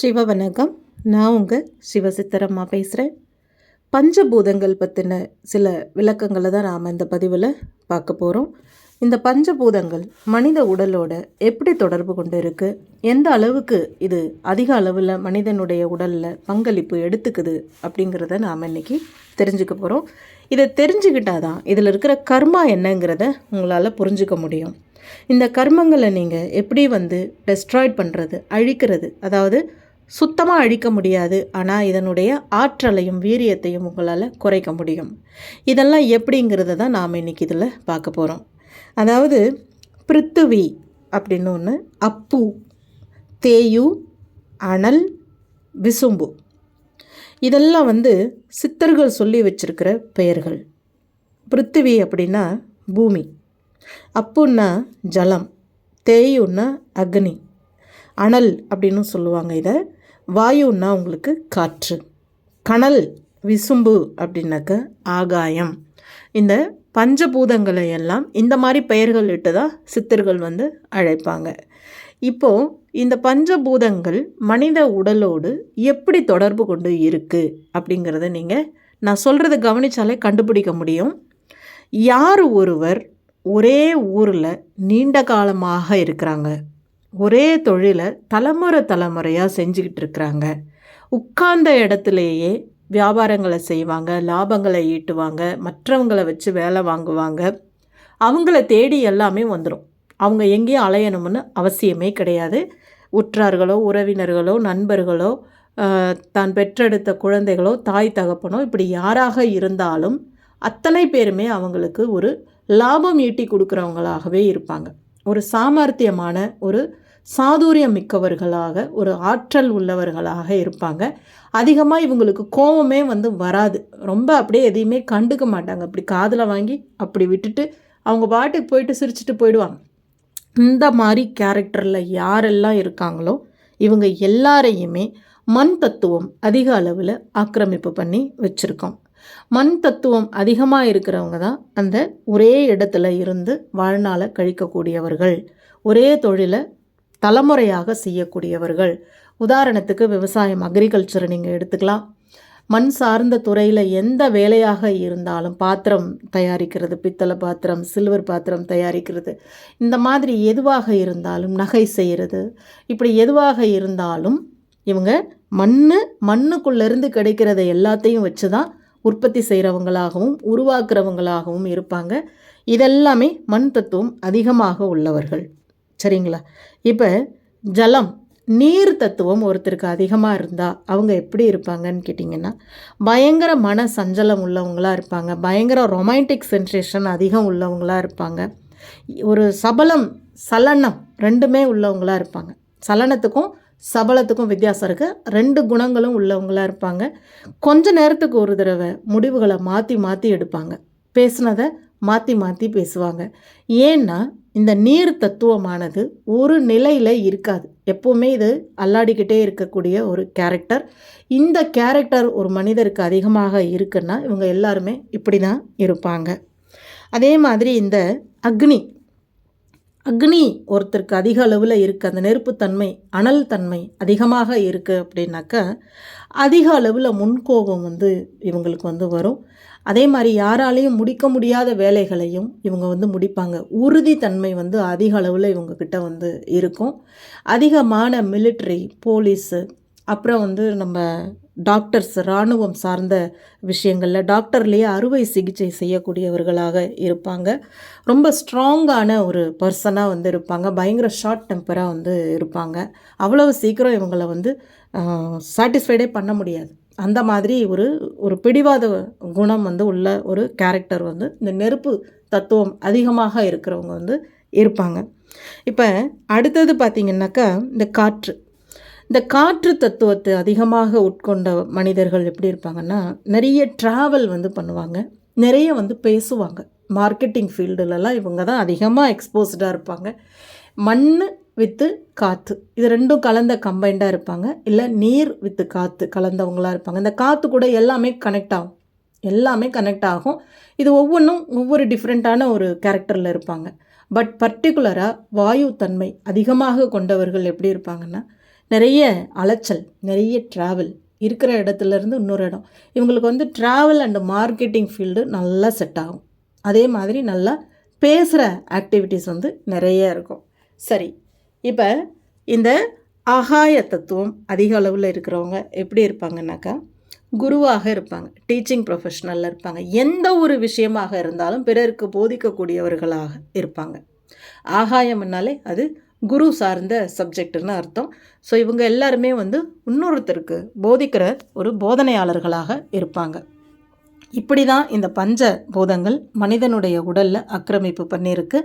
சிவ வணக்கம் நான் உங்கள் சிவசித்தரம்மா பேசுகிறேன் பஞ்சபூதங்கள் பற்றின சில விளக்கங்களை தான் நாம் இந்த பதிவில் பார்க்க போகிறோம் இந்த பஞ்சபூதங்கள் மனித உடலோட எப்படி தொடர்பு கொண்டு இருக்குது எந்த அளவுக்கு இது அதிக அளவில் மனிதனுடைய உடலில் பங்களிப்பு எடுத்துக்குது அப்படிங்கிறத நாம் இன்றைக்கி தெரிஞ்சுக்க போகிறோம் இதை தெரிஞ்சுக்கிட்டால் தான் இதில் இருக்கிற கர்மா என்னங்கிறத உங்களால் புரிஞ்சுக்க முடியும். இந்த கர்மங்களை நீங்கள் எப்படி வந்து டெஸ்ட்ராய்ட் பண்ணுறது அழிக்கிறது அதாவது சுத்தமாக அழிக்க முடியாது. ஆனால் இதனுடைய ஆற்றலையும் வீரியத்தையும் உங்களால் குறைக்க முடியும். இதெல்லாம் எப்படிங்கிறத தான் நாம் இன்றைக்கி இதில் பார்க்க போகிறோம் அதாவது பிருத்துவி அப்படின்னு ஒன்று அப்பு தேயு அனல் விசும்பு. இதெல்லாம் வந்து சித்தர்கள் சொல்லி வச்சிருக்கிற பெயர்கள். பிருத்திவி அப்படின்னா பூமி. அப்புன்னா ஜலம். தேயுன்னா அக்னி. அனல் அப்படின்னு சொல்லுவாங்க இதை. வாயுன்னா உங்களுக்கு காற்று. கனல் விசும்பு அப்படின்னாக்க ஆகாயம். இந்த பஞ்சபூதங்களை எல்லாம் இந்த மாதிரி பெயர்கள் இட்டு தான் சித்தர்கள் வந்து அழைப்பாங்க. இப்போது இந்த பஞ்சபூதங்கள் மனித உடலோடு எப்படி தொடர்பு கொண்டு இருக்குது அப்படிங்கிறத நீங்கள் நான் சொல்கிறத கவனித்தாலே கண்டுபிடிக்க முடியும். யார் ஒருவர் ஒரே ஊரில் நீண்ட காலமாக இருக்கிறாங்க? ஒரே தொழிலை தலைமுறை தலைமுறையாக செஞ்சுக்கிட்டு இருக்கிறாங்க. உட்கார்ந்த இடத்துலையே வியாபாரங்களை செய்வாங்க லாபங்களை ஈட்டுவாங்க மற்றவங்களை வச்சு வேலை வாங்குவாங்க. அவங்கள தேடி எல்லாமே வந்துடும் அவங்க எங்கேயும் அலையணும்னு அவசியமே கிடையாது. உற்றார்களோ உறவினர்களோ நண்பர்களோ தான் பெற்றெடுத்த குழந்தைகளோ தாய் தகப்பனோ இப்படி யாராக இருந்தாலும் அத்தனை பேருமே அவங்களுக்கு ஒரு லாபம் ஈட்டி கொடுக்குறவங்களாகவே இருப்பாங்க. ஒரு சாமர்த்தியமான ஒரு சாதுரியம் மிக்கவர்களாக ஒரு ஆற்றல் உள்ளவர்களாக இருப்பாங்க. அதிகமாக இவங்களுக்கு கோபமே வந்து வராது. ரொம்ப அப்படியே எதையுமே கண்டுக்க மாட்டாங்க. அப்படி காதில் வாங்கி அப்படி விட்டுட்டு அவங்க பாட்டுக்கு போயிட்டு சிரிச்சுட்டு போயிடுவாங்க. இந்த மாதிரி கேரக்டரில் யாரெல்லாம் இருக்காங்களோ இவங்க எல்லாரையுமே மண் தத்துவம் அதிக அளவில் ஆக்கிரமிப்பு பண்ணி வச்சுருக்கோம். மண் தத்துவம் அதிகமாக இருக்கிறவங்க தான் அந்த ஒரே இடத்துல இருந்து வாழ்நாளை கழிக்கக்கூடியவர்கள். ஒரே தொழிலை தலைமுறையாக செய்யக்கூடியவர்கள். உதாரணத்துக்கு விவசாயம் அக்ரிகல்ச்சரை நீங்கள் எடுத்துக்கலாம். மண் சார்ந்த துறையில் எந்த வேலையாக இருந்தாலும் பாத்திரம் தயாரிக்கிறது பித்தளை பாத்திரம் சில்வர் பாத்திரம் தயாரிக்கிறது. இந்த மாதிரி எதுவாக இருந்தாலும் நகை செய்கிறது இப்படி எதுவாக இருந்தாலும் இவங்க மண் மண்ணுக்குள்ளேருந்து கிடைக்கிறத எல்லாத்தையும் வச்சு தான் உற்பத்தி செய்கிறவங்களாகவும் உருவாக்குறவங்களாகவும் இருப்பாங்க. இதெல்லாமே மண் தத்துவம் அதிகமாக உள்ளவர்கள். சரிங்களா? இப்போ ஜலம் நீர் தத்துவம் ஒருத்தருக்கு அதிகமாக இருந்தால் அவங்க எப்படி இருப்பாங்கன்னு கேட்டிங்கன்னா பயங்கர மன சஞ்சலம் உள்ளவங்களாக இருப்பாங்க. பயங்கர ரொமான்டிக் சென்சேஷன் அதிகம் உள்ளவங்களாக இருப்பாங்க. ஒரு சபலம் சலனம் ரெண்டுமே உள்ளவங்களாக இருப்பாங்க. சலனத்துக்கும் சபலத்துக்கும் வித்தியாசம் இருக்குது ரெண்டு குணங்களும் உள்ளவங்களாக இருப்பாங்க. கொஞ்ச நேரத்துக்கு ஒரு தடவை முடிவுகளை மாற்றி மாற்றி எடுப்பாங்க. பேசுனதை மாற்றி மாற்றி பேசுவாங்க. ஏன்னா இந்த நீர் தத்துவமானது ஒரு நிலையில் இருக்காது. எப்போவுமே இது அல்லாடிக்கிட்டே இருக்கக்கூடிய ஒரு கேரக்டர் இந்த கேரக்டர் ஒரு மனிதருக்கு அதிகமாக இருக்குன்னா இவங்க எல்லாருமே இப்படி தான் இருப்பாங்க. அதே மாதிரி இந்த அக்னி அக்னி ஒருத்தருக்கு அதிக அளவில் இருக்குது அந்த நெருப்புத்தன்மை அனல் தன்மை அதிகமாக இருக்குது அப்படின்னாக்கா அதிக அளவில் முன்கோபம் வந்து இவங்களுக்கு வந்து வரும். அதே மாதிரி யாராலையும் முடிக்க முடியாத வேலைகளையும் இவங்க வந்து முடிப்பாங்க. உறுதித்தன்மை வந்து அதிக அளவில் இவங்கக்கிட்ட வந்து இருக்கும். அதிகமான மிலிட்ரி போலீஸு அப்புறம் வந்து நம்ம டாக்டர்ஸ் இராணுவம் சார்ந்த விஷயங்களில் டாக்டர்லேயே அறுவை சிகிச்சை செய்யக்கூடியவர்களாக இருப்பாங்க. ரொம்ப ஸ்ட்ராங்கான ஒரு பர்சனாக வந்து இருப்பாங்க. பயங்கர ஷார்ட் டெம்பராக வந்து இருப்பாங்க. அவ்வளவு சீக்கிரம் இவங்களை வந்து சாட்டிஸ்ஃபைடே பண்ண முடியாது. அந்த மாதிரி ஒரு ஒரு பிடிவாத குணம் வந்து உள்ள ஒரு கேரக்டர் வந்து இந்த நெருப்பு தத்துவம் அதிகமாக இருக்கிறவங்க வந்து இருப்பாங்க. இப்போ அடுத்தது பார்த்திங்கனாக்கா இந்த காற்று. இந்த காற்று தத்துவத்தை அதிகமாக உட்கொண்ட மனிதர்கள் எப்படி இருப்பாங்கன்னா நிறைய ட்ராவல் வந்து பண்ணுவாங்க. நிறைய வந்து பேசுவாங்க. மார்க்கெட்டிங் ஃபீல்டுலலாம் இவங்க தான் அதிகமாக எக்ஸ்போஸ்டாக இருப்பாங்க. மண் வித்து காற்று இது ரெண்டும் கலந்த கம்பைண்டாக இருப்பாங்க. இல்லை நீர் வித்து காற்று கலந்தவங்களாக இருப்பாங்க. இந்த காற்று கூட எல்லாமே கனெக்ட் ஆகும். எல்லாமே கனெக்ட் ஆகும். இது ஒவ்வொன்றும் ஒவ்வொரு டிஃப்ரெண்ட்டான ஒரு கேரக்டரில் இருப்பாங்க. பட் பர்டிகுலராக வாயு தன்மை அதிகமாக கொண்டவர்கள் எப்படி இருப்பாங்கன்னா நிறைய அலைச்சல் நிறைய ட்ராவல் இருக்கிற இடத்துலேருந்து இன்னொரு இடம். இவங்களுக்கு வந்து ட்ராவல் அண்ட் மார்க்கெட்டிங் ஃபீல்டு நல்லா செட் ஆகும். அதே மாதிரி நல்லா பேசுகிற ஆக்டிவிட்டீஸ் வந்து நிறைய இருக்கும். சரி இப்போ இந்த ஆகாய தத்துவம் அதிக அளவில் இருக்கிறவங்க எப்படி இருப்பாங்கன்னாக்கா குருவாக இருப்பாங்க டீச்சிங் ப்ரொஃபஷனலில் இருப்பாங்க. எந்த ஒரு விஷயமாக இருந்தாலும் பிறருக்கு போதிக்கக்கூடியவர்களாக இருப்பாங்க. ஆகாயம்னாலே அது குரு சார்ந்த சப்ஜெக்ட்னு அர்த்தம். ஸோ இவங்க எல்லாருமே வந்து இன்னொருத்தருக்கு போதிக்கிற ஒரு போதனையாளர்களாக இருப்பாங்க. இப்படி தான் இந்த பஞ்ச பூதங்கள் மனிதனுடைய உடலில் ஆக்கிரமிப்பு பண்ணியிருக்கு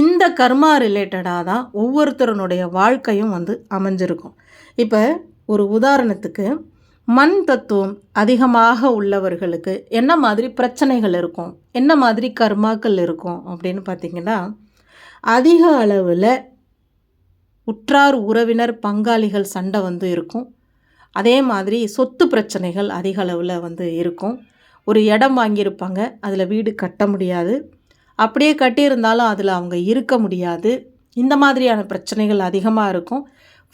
இந்த கர்மா ரிலேட்டடாக தான் ஒவ்வொருத்தருனுடைய வாழ்க்கையும் வந்து அமைஞ்சிருக்கும். இப்போ ஒரு உதாரணத்துக்கு மண் தத்துவம் அதிகமாக உள்ளவர்களுக்கு என்ன மாதிரி பிரச்சனைகள் இருக்கும்? என்ன மாதிரி கர்மாக்கள் இருக்கும்? அப்படின்னு பார்த்திங்கன்னா அதிக அளவில் உற்றார் உறவினர் பங்காளிகள் சண்டை வந்து இருக்கும். அதே மாதிரி சொத்து பிரச்சனைகள் அதிக அளவில் வந்து இருக்கும். ஒரு இடம் வாங்கியிருப்பாங்க அதில் வீடு கட்ட முடியாது. அப்படியே கட்டியிருந்தாலும் அதில் அவங்க இருக்க முடியாது. இந்த மாதிரியான பிரச்சனைகள் அதிகமாக இருக்கும்.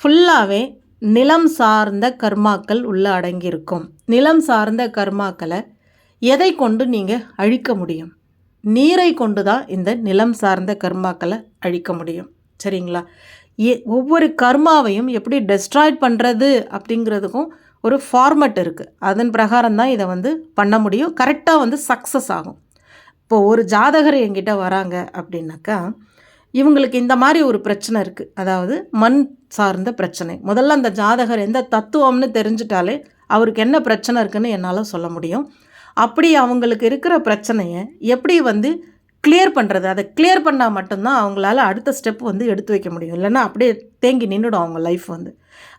ஃபுல்லாகவே நிலம் சார்ந்த கர்மாக்கள் உள்ளே அடங்கியிருக்கும். நிலம் சார்ந்த கர்மாக்களை எதை கொண்டு நீங்கள் அழிக்க முடியும்? நீரை கொண்டு தான் இந்த நிலம் சார்ந்த கர்மாக்களை அழிக்க முடியும். சரிங்களா? ஒவ்வொரு கர்மாவையும் எப்படி டெஸ்ட்ராய்ட் பண்ணுறது அப்படிங்கிறதுக்கும் ஒரு ஃபார்மட் இருக்குது அதன் பிரகாரம் தான் இதை வந்து பண்ண முடியும். கரெக்டாக வந்து சக்ஸஸ் ஆகும். இப்போது ஒரு ஜாதகர் என்கிட்ட வராங்க அப்படின்னாக்கா இவங்களுக்கு இந்த மாதிரி ஒரு பிரச்சனை இருக்குது அதாவது மண் சார்ந்த பிரச்சனை. முதல்ல அந்த ஜாதகர் எந்த தத்துவம்னு தெரிஞ்சிட்டாலே அவருக்கு என்ன பிரச்சனை இருக்குன்னு என்னால் சொல்ல முடியும். அப்படி அவங்களுக்கு இருக்கிற பிரச்சனையை எப்படி வந்து கிளியர் பண்ணுறது அதை கிளியர் பண்ணால் மட்டும்தான் அவங்களால அடுத்த ஸ்டெப் வந்து எடுத்து வைக்க முடியும். இல்லைன்னா அப்படியே தேங்கி நின்றுடும் அவங்க லைஃப் வந்து.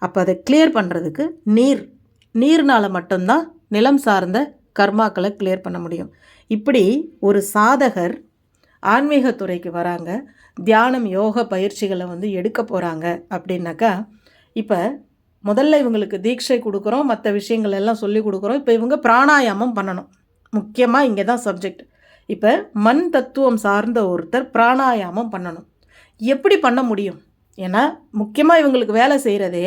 அப்போ அதை கிளியர் பண்ணுறதுக்கு நீர் நீர்னால் மட்டும்தான் நிலம் சார்ந்த கர்மாக்களை கிளியர் பண்ண முடியும். இப்படி ஒரு சாதகர் ஆன்மீகத்துறைக்கு வராங்க. தியானம் யோக பயிற்சிகளை வந்து எடுக்க போகிறாங்க அப்படின்னாக்கா இப்போ முதல்ல இவங்களுக்கு தீட்சை கொடுக்குறோம் மற்ற விஷயங்கள் எல்லாம் சொல்லி கொடுக்குறோம். இப்போ இவங்க பிராணாயாமம் பண்ணணும். முக்கியமாக இங்கே தான் சப்ஜெக்ட் இப்போ மண் தத்துவம் சார்ந்த ஒருத்தர் பிராணாயாமம் பண்ணணும். எப்படி பண்ண முடியும்? ஏன்னா முக்கியமாக இவங்களுக்கு வேலை செய்கிறதே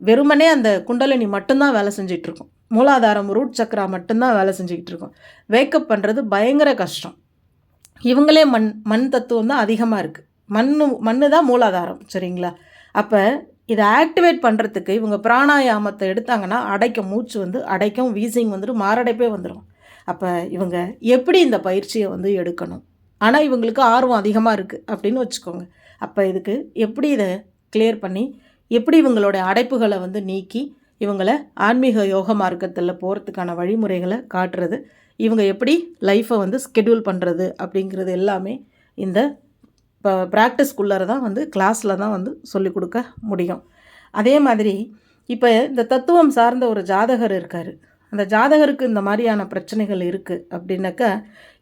வெறுமனே அந்த குண்டலினி மட்டும்தான் வேலை செஞ்சிகிட்ருக்கும் மூலாதாரம் ரூட் சக்கரா மட்டும்தான் வேலை செஞ்சுக்கிட்டு இருக்கும் வேக்கப் பண்ணுறது பயங்கர கஷ்டம். இவங்களே மண் மண் தத்துவம் தான் அதிகமாக இருக்குது மண் மண்ணு தான் மூலாதாரம் சரிங்களா? அப்போ இதை ஆக்டிவேட் பண்ணுறதுக்கு இவங்க பிராணாயாமத்தை எடுத்தாங்கன்னா அடைக்கும் மூச்சு வந்து அடைக்கும் வீசிங் வந்துட்டு மாரடைப்பே வந்துடும் அப்போ இவங்க எப்படி இந்த பயிற்சியை வந்து எடுக்கணும்? ஆனால் இவங்களுக்கு ஆர்வம் அதிகமாக இருக்குது அப்படின்னு வச்சுக்கோங்க. அப்போ இதுக்கு எப்படி இதை கிளியர் பண்ணி எப்படி இவங்களோட அடைப்புகளை வந்து நீக்கி இவங்களை ஆன்மீக யோக மார்க்கத்தில் போகிறதுக்கான வழிமுறைகளை காட்டுறது இவங்க எப்படி லைஃப்பை வந்து ஸ்கெடியூல் பண்ணுறது அப்படிங்கிறது எல்லாமே இந்த இப்போ ப்ராக்டிஸ்க்குள்ளார தான் வந்து கிளாஸில் தான் வந்து சொல்லிக் கொடுக்க முடியும். அதே மாதிரி இப்போ இந்த தத்துவம் சார்ந்த ஒரு ஜாதகர் இருக்கார். அந்த ஜாதகருக்கு இந்த மாதிரியான பிரச்சனைகள் இருக்குது அப்படின்னாக்கா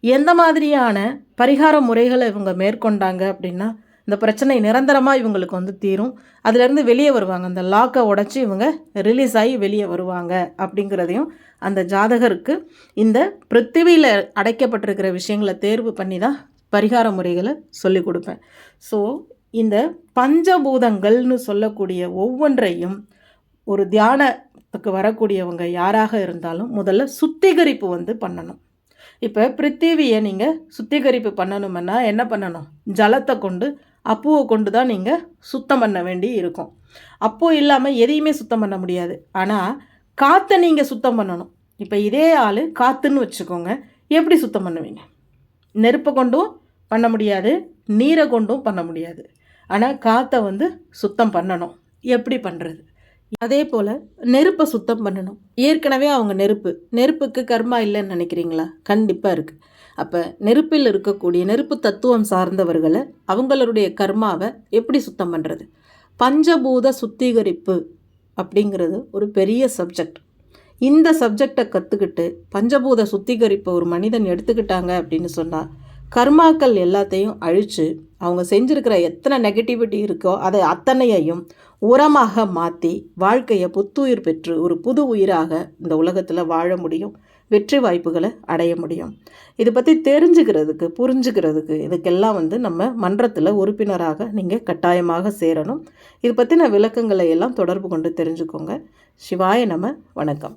எந்த மாதிரியான பரிகார முறைகளை இவங்க மேற்கொண்டாங்க அப்படின்னா இந்த பிரச்சனை நிரந்தரமாக இவங்களுக்கு வந்து தீரும். அதுலேருந்து வெளியே வருவாங்க. அந்த லாக்கை உடச்சி இவங்க ரிலீஸ் ஆகி வெளியே வருவாங்க அப்படிங்கிறதையும் அந்த ஜாதகருக்கு இந்த பிருத்திவியில் அடைக்கப்பட்டிருக்கிற விஷயங்களை தேர்வு பண்ணி தான் பரிகார முறைகளை சொல்லி கொடுப்பேன். ஸோ இந்த பஞ்சபூதங்கள்னு சொல்லக்கூடிய ஒவ்வொன்றையும் ஒரு தியான தியானத்துக்கு வரக்கூடியவங்க யாராக இருந்தாலும் முதல்ல சுத்திகரிப்பு வந்து பண்ணணும். இப்போ பிருத்திவியை நீங்கள் சுத்திகரிப்பு பண்ணணுமென்னா என்ன பண்ணணும்? ஜலத்தை கொண்டு அப்புவை கொண்டு தான் நீங்கள் சுத்தம் பண்ண வேண்டி இருக்கும். அப்போ இல்லாமல் எதையுமே சுத்தம் பண்ண முடியாது. ஆனால் காற்றை நீங்கள் சுத்தம் பண்ணணும். இப்போ இதே ஆள் காற்றுன்னு வச்சுக்கோங்க. எப்படி சுத்தம் பண்ணுவீங்க? நெருப்பை கொண்டும் பண்ண முடியாது நீரை கொண்டும் பண்ண முடியாது. ஆனால் காற்றை வந்து சுத்தம் பண்ணணும். எப்படி பண்ணுறது அதே போல் நெருப்பை சுத்தம் பண்ணணும். ஏற்கனவே அவங்க நெருப்பு. நெருப்புக்கு கர்மா இல்லைன்னு நினைக்கிறீங்களா? கண்டிப்பாக இருக்குது அப்போ நெருப்பில் இருக்கக்கூடிய நெருப்பு தத்துவம் சார்ந்தவர்களை அவங்களுடைய கர்மாவை எப்படி சுத்தம் பண்ணுறது பஞ்சபூத சுத்திகரிப்பு அப்படிங்கிறது ஒரு பெரிய சப்ஜெக்ட் இந்த சப்ஜெக்டை கற்றுக்கிட்டு பஞ்சபூத சுத்திகரிப்பை ஒரு மனிதன் எடுத்துக்கிட்டாங்க அப்படின்னு சொன்னால் கர்மாக்கள் எல்லாத்தையும் அழித்து அவங்க செஞ்சுருக்கிற எத்தனை நெகட்டிவிட்டி இருக்கோ அதை அத்தனையையும் உரமாக மாற்றி வாழ்க்கையை புத்துயிர் பெற்று ஒரு புது உயிராக இந்த உலகத்தில் வாழ முடியும். வெற்றி வாய்ப்புகளை அடைய முடியும். இதை பற்றி தெரிஞ்சுக்கிறதுக்கு புரிஞ்சுக்கிறதுக்கு இதுக்கெல்லாம் வந்து நம்ம மன்றத்தில் உறுப்பினராக நீங்கள் கட்டாயமாக சேரணும். இது பற்றின விளக்கங்களை எல்லாம் தொடர்பு கொண்டு தெரிஞ்சுக்கோங்க. சிவாய நம வணக்கம்.